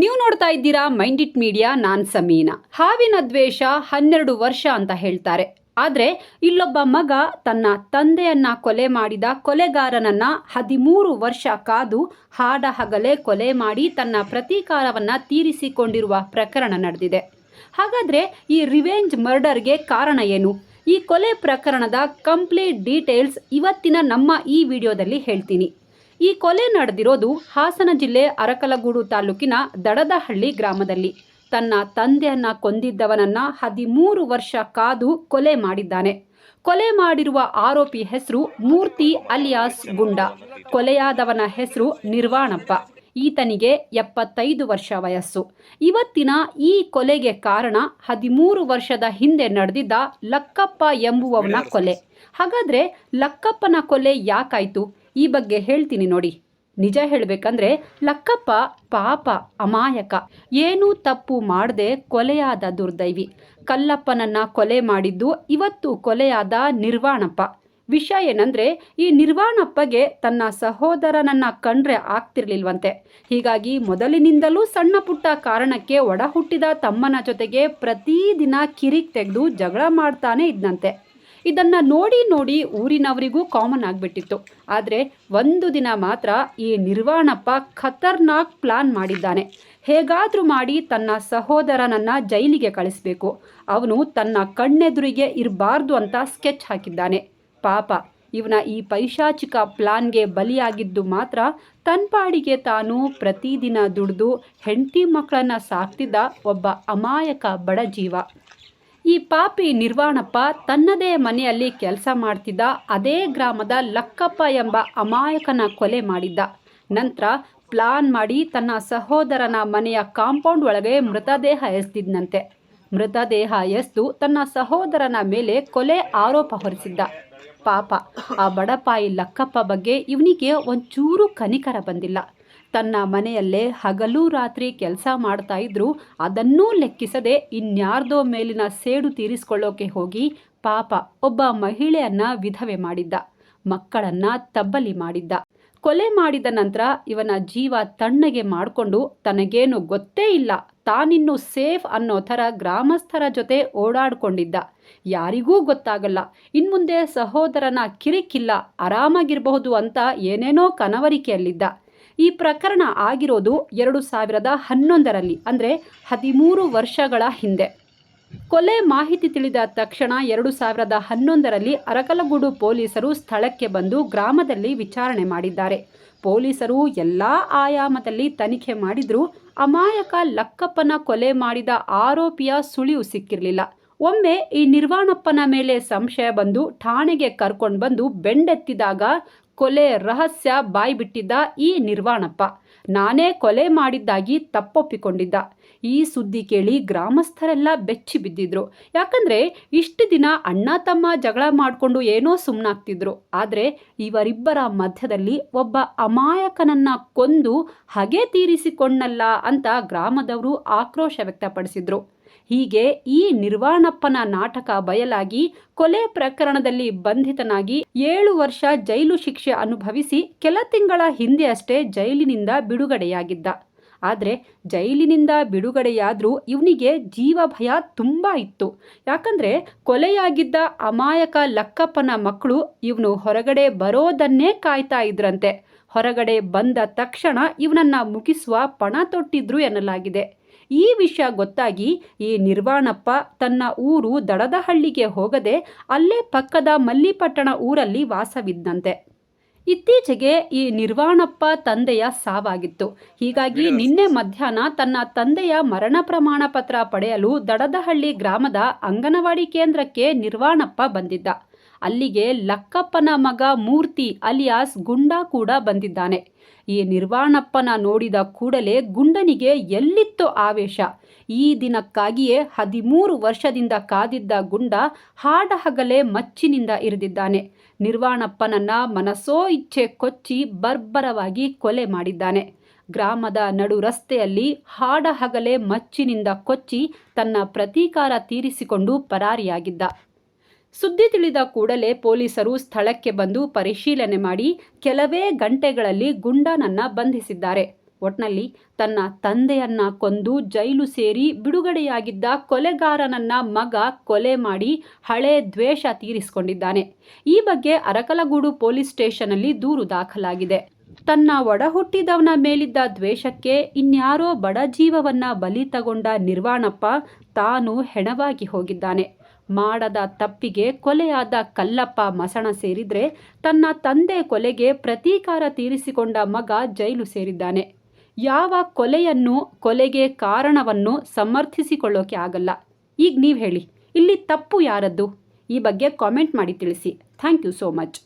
ನೀವು ನೋಡ್ತಾ ಇದ್ದೀರಾ ಮೈಂಡ್ ಇಟ್ ಮೀಡಿಯಾ, ನಾನ್ ಸಮೀನಾ. ಹಾವಿನ ದ್ವೇಷ ಹನ್ನೆರಡು ವರ್ಷ ಅಂತ ಹೇಳ್ತಾರೆ. ಆದ್ರೆ ಇಲ್ಲೊಬ್ಬ ಮಗ ತನ್ನ ತಂದೆಯನ್ನ ಕೊಲೆ ಮಾಡಿದ ಕೊಲೆಗಾರನನ್ನ ಹದಿಮೂರು ವರ್ಷ ಕಾದು ಹಾಡ ಹಗಲೇ ಕೊಲೆ ಮಾಡಿ ತನ್ನ ಪ್ರತೀಕಾರವನ್ನ ತೀರಿಸಿಕೊಂಡಿರುವ ಪ್ರಕರಣ ನಡೆದಿದೆ. ಹಾಗಾದ್ರೆ ಈ ರಿವೆಂಜ್ ಮರ್ಡರ್ಗೆ ಕಾರಣ ಏನು? ಈ ಕೊಲೆ ಪ್ರಕರಣದ ಕಂಪ್ಲೀಟ್ ಡೀಟೇಲ್ಸ್ ಇವತ್ತಿನ ನಮ್ಮ ಈ ವಿಡಿಯೋದಲ್ಲಿ ಹೇಳ್ತೀನಿ. ಈ ಕೊಲೆ ನಡೆದಿರೋದು ಹಾಸನ ಜಿಲ್ಲೆ ಅರಕಲಗೂಡು ತಾಲೂಕಿನ ದಡದಹಳ್ಳಿ ಗ್ರಾಮದಲ್ಲಿ. ತನ್ನ ತಂದೆಯನ್ನ ಕೊಂದಿದ್ದವನನ್ನ ಹದಿಮೂರು ವರ್ಷ ಕಾದು ಕೊಲೆ ಮಾಡಿದ್ದಾನೆ. ಕೊಲೆ ಮಾಡಿರುವ ಆರೋಪಿ ಹೆಸರು ಮೂರ್ತಿ ಅಲಿಯಾಸ್ ಗುಂಡ. ಕೊಲೆಯಾದವನ ಹೆಸರು ನಿರ್ವಾಣಪ್ಪ. ಈತನಿಗೆ ಎಪ್ಪತ್ತೈದು ವರ್ಷ ವಯಸ್ಸು. ಇವತ್ತಿನ ಈ ಕೊಲೆಗೆ ಕಾರಣ ಹದಿಮೂರು ವರ್ಷದ ಹಿಂದೆ ನಡೆದಿದ್ದ ಲಕ್ಕಪ್ಪ ಎಂಬುವವನ ಕೊಲೆ. ಹಾಗಾದ್ರೆ ಲಕ್ಕಪ್ಪನ ಕೊಲೆ ಯಾಕಾಯ್ತು? ಈ ಬಗ್ಗೆ ಹೇಳ್ತೀನಿ ನೋಡಿ. ನಿಜ ಹೇಳಬೇಕಂದ್ರೆ, ಲಕ್ಕಪ್ಪ ಪಾಪ ಅಮಾಯಕ. ಏನೂ ತಪ್ಪು ಮಾಡದೆ ಕೊಲೆಯಾದ ದುರ್ದೈವಿ. ಕಲ್ಲಪ್ಪನನ್ನ ಕೊಲೆ ಮಾಡಿದ್ದು ಇವತ್ತು ಕೊಲೆಯಾದ ನಿರ್ವಾಣಪ್ಪ. ವಿಷಯ ಏನಂದ್ರೆ, ಈ ನಿರ್ವಾಣಪ್ಪಗೆ ತನ್ನ ಸಹೋದರನನ್ನ ಕಂಡ್ರೆ ಆಗ್ತಿರ್ಲಿಲ್ವಂತೆ. ಹೀಗಾಗಿ ಮೊದಲಿನಿಂದಲೂ ಸಣ್ಣ ಪುಟ್ಟ ಕಾರಣಕ್ಕೆ ಒಡಹುಟ್ಟಿದ ತಮ್ಮನ ಜೊತೆಗೆ ಪ್ರತಿದಿನ ಕಿರಿಕ್ ತೆಗೆದು ಜಗಳ ಮಾಡ್ತಾನೆ ಇದ್ನಂತೆ. ಇದನ್ನ ನೋಡಿ ನೋಡಿ ಊರಿನವರಿಗೂ ಕಾಮನ್ ಆಗಿಬಿಟ್ಟಿತ್ತು. ಆದರೆ ಒಂದು ದಿನ ಮಾತ್ರ ಈ ನಿರ್ವಾಣಪ್ಪ ಖತರ್ನಾಕ್ ಪ್ಲಾನ್ ಮಾಡಿದ್ದಾನೆ. ಹೇಗಾದರೂ ಮಾಡಿ ತನ್ನ ಸಹೋದರನನ್ನು ಜೈಲಿಗೆ ಕಳಿಸ್ಬೇಕು. ಅವನು ತನ್ನ ಕಣ್ಣೆದುರಿಗೆ ಇರಬಾರ್ದು ಅಂತ ಸ್ಕೆಚ್ ಹಾಕಿದ್ದಾನೆ. ಪಾಪ, ಇವನ ಈ ಪೈಶಾಚಿಕ ಪ್ಲಾನ್ಗೆ ಬಲಿಯಾಗಿದ್ದು ಮಾತ್ರ ತನ್ಪಾಡಿಗೆ ತಾನು ಪ್ರತಿದಿನ ದುಡಿದು ಹೆಂಡತಿ ಮಕ್ಕಳನ್ನು ಸಾಕ್ತಿದ್ದ ಒಬ್ಬ ಅಮಾಯಕ ಬಡ ಜೀವ. ಈ ಪಾಪಿ ನಿರ್ವಾಣಪ್ಪ ತನ್ನದೇ ಮನೆಯಲ್ಲಿ ಕೆಲಸ ಮಾಡ್ತಿದ್ದ ಅದೇ ಗ್ರಾಮದ ಲಕ್ಕಪ್ಪ ಎಂಬ ಅಮಾಯಕನ ಕೊಲೆ ಮಾಡಿದ್ದ. ನಂತರ ಪ್ಲಾನ್ ಮಾಡಿ ತನ್ನ ಸಹೋದರನ ಮನೆಯ ಕಾಂಪೌಂಡ್ ಒಳಗೆ ಮೃತದೇಹ ಎಸ್ತಿದ್ನಂತೆ ಮೃತದೇಹ ಎಸ್ತು ತನ್ನ ಸಹೋದರನ ಮೇಲೆ ಕೊಲೆ ಆರೋಪ ಹೊರಿಸಿದ್ದ. ಪಾಪ, ಆ ಬಡಪಾಯಿ ಲಕ್ಕಪ್ಪ ಬಗ್ಗೆ ಇವನಿಗೆ ಒಂಚೂರು ಕನಿಕರ ಬಂದಿಲ್ಲ. ತನ್ನ ಮನೆಯಲ್ಲೇ ಹಗಲು ರಾತ್ರಿ ಕೆಲಸ ಮಾಡ್ತಾ ಇದ್ರು, ಅದನ್ನೂ ಲೆಕ್ಕಿಸದೆ ಇನ್ಯಾರ್ದೋ ಮೇಲಿನ ಸೇಡು ತೀರಿಸಿಕೊಳ್ಳೋಕೆ ಹೋಗಿ ಪಾಪ ಒಬ್ಬ ಮಹಿಳೆಯನ್ನ ವಿಧವೆ ಮಾಡಿದ್ದ, ಮಕ್ಕಳನ್ನ ತಬ್ಬಲಿ ಮಾಡಿದ್ದ. ಕೊಲೆ ಮಾಡಿದ ನಂತರ ಇವನ ಜೀವ ತಣ್ಣಗೆ ಮಾಡಿಕೊಂಡು ತನಗೇನು ಗೊತ್ತೇ ಇಲ್ಲ, ತಾನಿನ್ನು ಸೇಫ್ ಅನ್ನೋ ಥರ ಗ್ರಾಮಸ್ಥರ ಜೊತೆ ಓಡಾಡ್ಕೊಂಡಿದ್ದ. ಯಾರಿಗೂ ಗೊತ್ತಾಗಲ್ಲ, ಇನ್ಮುಂದೆ ಸಹೋದರನ ಕಿರಿಕಿಲ್ಲ, ಆರಾಮಾಗಿರಬಹುದು ಅಂತ ಏನೇನೋ ಕನವರಿಕೆಯಲ್ಲಿದ್ದ. ಈ ಪ್ರಕರಣ ಆಗಿರೋದು ಎರಡು ಸಾವಿರದ ಹನ್ನೊಂದರಲ್ಲಿ, ಅಂದರೆ ಹದಿಮೂರು ವರ್ಷಗಳ ಹಿಂದೆ. ಕೊಲೆ ಮಾಹಿತಿ ತಿಳಿದ ತಕ್ಷಣ ಎರಡು ಸಾವಿರದ ಹನ್ನೊಂದರಲ್ಲಿ ಅರಕಲಗೂಡು ಪೊಲೀಸರು ಸ್ಥಳಕ್ಕೆ ಬಂದು ಗ್ರಾಮದಲ್ಲಿ ವಿಚಾರಣೆ ಮಾಡಿದ್ದಾರೆ. ಪೊಲೀಸರು ಎಲ್ಲ ಆಯಾಮದಲ್ಲಿ ತನಿಖೆ ಮಾಡಿದರೂ ಅಮಾಯಕ ಲಕ್ಕಪ್ಪನ ಕೊಲೆ ಮಾಡಿದ ಆರೋಪಿಯ ಸುಳಿವು ಸಿಕ್ಕಿರಲಿಲ್ಲ. ಒಮ್ಮೆ ಈ ನಿರ್ವಾಣಪ್ಪನ ಮೇಲೆ ಸಂಶಯ ಬಂದು ಠಾಣೆಗೆ ಕರ್ಕೊಂಡು ಬಂದು ಬೆಂಡೆತ್ತಿದಾಗ ಕೊಲೆ ರಹಸ್ಯ ಬಾಯ್ಬಿಟ್ಟಿದ್ದ ಈ ನಿರ್ವಾಣಪ್ಪ. ನಾನೇ ಕೊಲೆ ಮಾಡಿದ್ದಾಗಿ ತಪ್ಪೊಪ್ಪಿಕೊಂಡಿದ್ದ. ಈ ಸುದ್ದಿ ಕೇಳಿ ಗ್ರಾಮಸ್ಥರೆಲ್ಲ ಬೆಚ್ಚಿ ಬಿದ್ದಿದ್ರು. ಯಾಕಂದ್ರೆ ಇಷ್ಟು ದಿನ ಅಣ್ಣ ತಮ್ಮ ಜಗಳ ಮಾಡಿಕೊಂಡು ಏನೋ ಸುಮ್ಮನಾಗ್ತಿದ್ರು ಆದರೆ ಇವರಿಬ್ಬರ ಮಧ್ಯದಲ್ಲಿ ಒಬ್ಬ ಅಮಾಯಕನನ್ನ ಕೊಂದು ಹಗೆ ತೀರಿಸಿಕೊಂಡಲ್ಲ ಅಂತ ಗ್ರಾಮದವರು ಆಕ್ರೋಶ ವ್ಯಕ್ತಪಡಿಸಿದ್ರು. ಹೀಗೆ ಈ ನಿರ್ವಾಣಪ್ಪನ ನಾಟಕ ಬಯಲಾಗಿ ಕೊಲೆ ಪ್ರಕರಣದಲ್ಲಿ ಬಂಧಿತನಾಗಿ ಏಳು ವರ್ಷ ಜೈಲು ಶಿಕ್ಷೆ ಅನುಭವಿಸಿ ಕೆಲ ತಿಂಗಳ ಹಿಂದೆ ಅಷ್ಟೇ ಜೈಲಿನಿಂದ ಬಿಡುಗಡೆಯಾಗಿದ್ದ. ಆದರೆ ಜೈಲಿನಿಂದ ಬಿಡುಗಡೆಯಾದರೂ ಇವನಿಗೆ ಜೀವ ಭಯ ತುಂಬ ಇತ್ತು. ಯಾಕಂದರೆ ಕೊಲೆಯಾಗಿದ್ದ ಅಮಾಯಕ ಲಕ್ಕಪ್ಪನ ಮಕ್ಕಳು ಇವನು ಹೊರಗಡೆ ಬರೋದನ್ನೇ ಕಾಯ್ತಾ ಇದ್ರಂತೆ. ಹೊರಗಡೆ ಬಂದ ತಕ್ಷಣ ಇವನನ್ನು ಮುಗಿಸುವ ಪಣ ತೊಟ್ಟಿದ್ರು ಎನ್ನಲಾಗಿದೆ. ಈ ವಿಷಯ ಗೊತ್ತಾಗಿ ಈ ನಿರ್ವಾಣಪ್ಪ ತನ್ನ ಊರು ದಡದಹಳ್ಳಿಗೆ ಹೋಗದೆ ಅಲ್ಲೇ ಪಕ್ಕದ ಮಲ್ಲಿಪಟ್ಟಣ ಊರಲ್ಲಿ ವಾಸವಿದ್ದಂತೆ. ಇತ್ತೀಚೆಗೆ ಈ ನಿರ್ವಾಣಪ್ಪ ತಂದೆಯ ಸಾವಾಗಿತ್ತು. ಹೀಗಾಗಿ ನಿನ್ನೆ ಮಧ್ಯಾಹ್ನ ತನ್ನ ತಂದೆಯ ಮರಣ ಪ್ರಮಾಣ ಪತ್ರ ಪಡೆಯಲು ದಡದಹಳ್ಳಿ ಗ್ರಾಮದ ಅಂಗನವಾಡಿ ಕೇಂದ್ರಕ್ಕೆ ನಿರ್ವಾಣಪ್ಪ ಬಂದಿದ್ದ. ಅಲ್ಲಿಗೆ ಲಕ್ಕಪ್ಪನ ಮಗ ಮೂರ್ತಿ ಅಲಿಯಾಸ್ ಗುಂಡ ಕೂಡ ಬಂದಿದ್ದಾನೆ. ಈ ನಿರ್ವಾಣಪ್ಪನ ನೋಡಿದ ಕೂಡಲೇ ಗುಂಡನಿಗೆ ಎಲ್ಲಿತ್ತು ಆವೇಶ. ಈ ದಿನಕ್ಕಾಗಿಯೇ ಹದಿಮೂರು ವರ್ಷದಿಂದ ಕಾದಿದ್ದ ಗುಂಡ ಹಾಡಹಗಲೇ ಮಚ್ಚಿನಿಂದ ಇರಿದಿದ್ದಾನೆ. ನಿರ್ವಾಣಪ್ಪನನ್ನ ಮನಸೋ ಇಚ್ಛೆ ಕೊಚ್ಚಿ ಬರ್ಬರವಾಗಿ ಕೊಲೆ ಮಾಡಿದ್ದಾನೆ. ಗ್ರಾಮದ ನಡು ರಸ್ತೆಯಲ್ಲಿ ಹಾಡಹಗಲೇ ಮಚ್ಚಿನಿಂದ ಕೊಚ್ಚಿ ತನ್ನ ಪ್ರತೀಕಾರ ತೀರಿಸಿಕೊಂಡು ಪರಾರಿಯಾಗಿದ್ದ. ಸುದ್ದಿ ತಿಳಿದ ಕೂಡಲೇ ಪೊಲೀಸರು ಸ್ಥಳಕ್ಕೆ ಬಂದು ಪರಿಶೀಲನೆ ಮಾಡಿ ಕೆಲವೇ ಗಂಟೆಗಳಲ್ಲಿ ಗುಂಡನನ್ನ ಬಂಧಿಸಿದ್ದಾರೆ. ಒಟ್ನಲ್ಲಿ ತನ್ನ ತಂದೆಯನ್ನ ಕೊಂದು ಜೈಲು ಸೇರಿ ಬಿಡುಗಡೆಯಾಗಿದ್ದ ಕೊಲೆಗಾರನನ್ನ ಮಗ ಕೊಲೆ ಮಾಡಿ ಹಳೆ ದ್ವೇಷ ತೀರಿಸಿಕೊಂಡಿದ್ದಾನೆ. ಈ ಬಗ್ಗೆ ಅರಕಲಗೂಡು ಪೊಲೀಸ್ ಸ್ಟೇಷನ್ನಲ್ಲಿ ದೂರು ದಾಖಲಾಗಿದೆ. ತನ್ನ ಒಡಹುಟ್ಟಿದವನ ಮೇಲಿದ್ದ ದ್ವೇಷಕ್ಕೆ ಇನ್ಯಾರೋ ಬಡ ಜೀವವನ್ನ ಬಲಿ ತಗೊಂಡ ನಿರ್ವಾಣಪ್ಪ ತಾನು ಹೆಣವಾಗಿ ಹೋಗಿದ್ದಾನೆ. ಮಾಡದ ತಪ್ಪಿಗೆ ಕೊಲೆಯಾದ ಕಲ್ಲಪ್ಪ ಮಸಣ ಸೇರಿದ್ರೆ ತನ್ನ ತಂದೆ ಕೊಲೆಗೆ ಪ್ರತೀಕಾರ ತೀರಿಸಿಕೊಂಡ ಮಗ ಜೈಲು ಸೇರಿದ್ದಾನೆ. ಯಾವ ಕೊಲೆಯನ್ನು ಕೊಲೆಗೆ ಕಾರಣವನ್ನು ಸಮರ್ಥಿಸಿಕೊಳ್ಳೋಕೆ ಆಗಲ್ಲ. ಈಗ ನೀವು ಹೇಳಿ, ಇಲ್ಲಿ ತಪ್ಪು ಯಾರದ್ದು? ಈ ಬಗ್ಗೆ ಕಾಮೆಂಟ್ ಮಾಡಿ ತಿಳಿಸಿ. Thank you so much